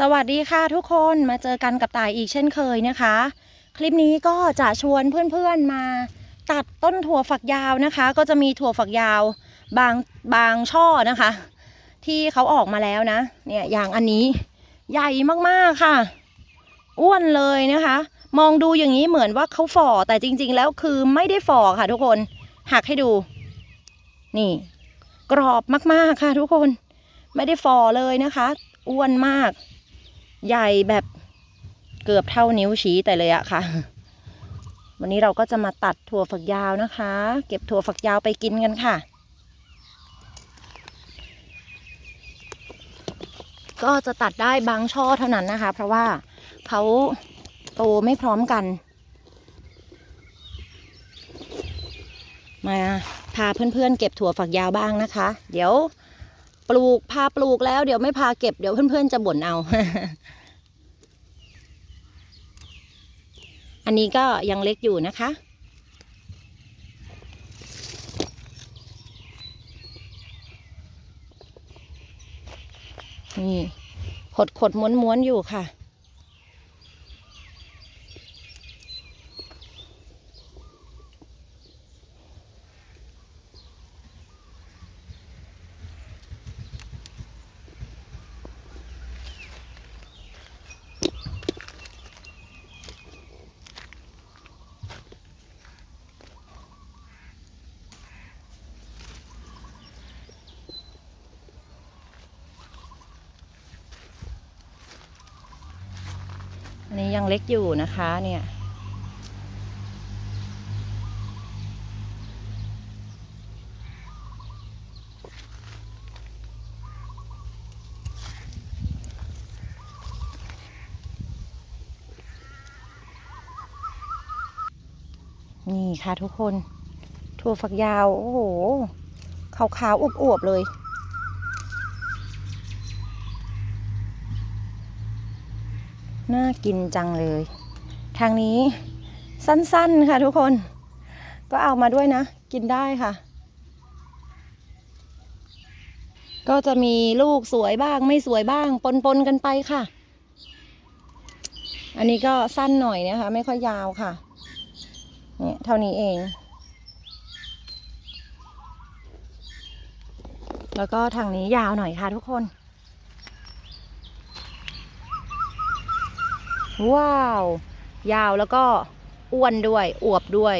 สวัสดีค่ะทุกคนมาเจอกันกับตายอีกเช่นเคยนะคะ คลิปนี้ก็จะชวนเพื่อนๆมาตัดต้นถั่วฝักยาวนะคะ ก็จะมีถั่วฝักยาวบางบางช่อนะคะ ที่เขาออกมาแล้วนะ เนี่ยอย่างอันนี้ใหญ่มากๆค่ะ อ้วนเลยนะคะ มองดูอย่างนี้เหมือนว่าเขาฝ่อแต่จริง ๆ แล้วคือไม่ได้ฝ่อค่ะ ทุกคนหักให้ดู นี่ กรอบมากๆค่ะ ทุกคนไม่ได้ฝ่อเลยนะคะ อ้วนมาก ใหญ่แบบเกือบเท่านิ้วชี้แต่เลยอะค่ะ วันนี้เราก็จะมาตัดถั่วฝักยาวนะคะ เก็บถั่วฝักยาวไปกินกันค่ะ ก็จะตัดได้บางช่อเท่านั้นนะคะ เพราะว่าเขาโตไม่พร้อมกัน มาพาเพื่อนๆเก็บถั่วฝักยาวบ้างนะคะ เดี๋ยว ปลูกพาปลูกแล้วเดี๋ยวไม่พาเก็บเดี๋ยวเพื่อนๆจะบ่นเอา อันนี้ก็ยังเล็กอยู่นะคะ นี่ขดขดม้วนม้วนๆอยู่ค่ะ อันนี้ยังเล็กอยู่นะคะเนี่ย นี่ค่ะทุกคน ถั่วฝักยาว โอ้โห ขาวๆอวบๆเลย น่ากินจังเลย ทางนี้สั้นๆค่ะทุกคน ก็เอามาด้วยนะ กินได้ค่ะ ก็จะมีลูกสวยบ้างไม่สวยบ้าง ปนๆกันไปค่ะ อันนี้ก็สั้นหน่อยนะคะ ไม่ค่อยยาวค่ะ เนี่ยเท่านี้เอง แล้วก็ทางนี้ยาวหน่อยค่ะทุกคน ว้าว ยาวแล้วก็อ้วนด้วยอวบด้วย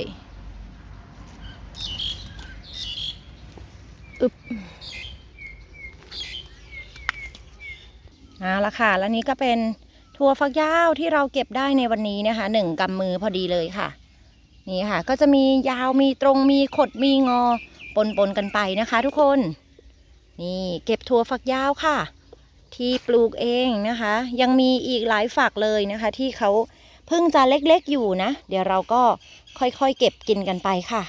อึบเอาละค่ะ แล้วนี้ก็เป็นถั่วฝักยาวที่เราเก็บได้ในวันนี้นะคะหนึ่งกำมือพอดีเลยค่ะ นี่ค่ะ ก็จะมียาวมีตรงมีขดมีงอ ปนปนๆกันไปนะคะ ทุกคน นี่เก็บถั่วฝักยาวค่ะ ที่ปลูกเองนะคะ ยังมีอีกหลายฝักเลยนะคะ ที่เขาเพิ่งจะเล็กๆอยู่นะ เดี๋ยวเราก็ค่อยๆเก็บกินกันไปค่ะ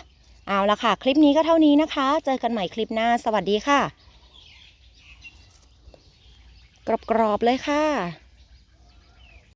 เอาละค่ะ คลิปนี้ก็เท่านี้นะคะ เจอกันใหม่คลิปหน้า สวัสดีค่ะ กรอบๆเลยค่ะ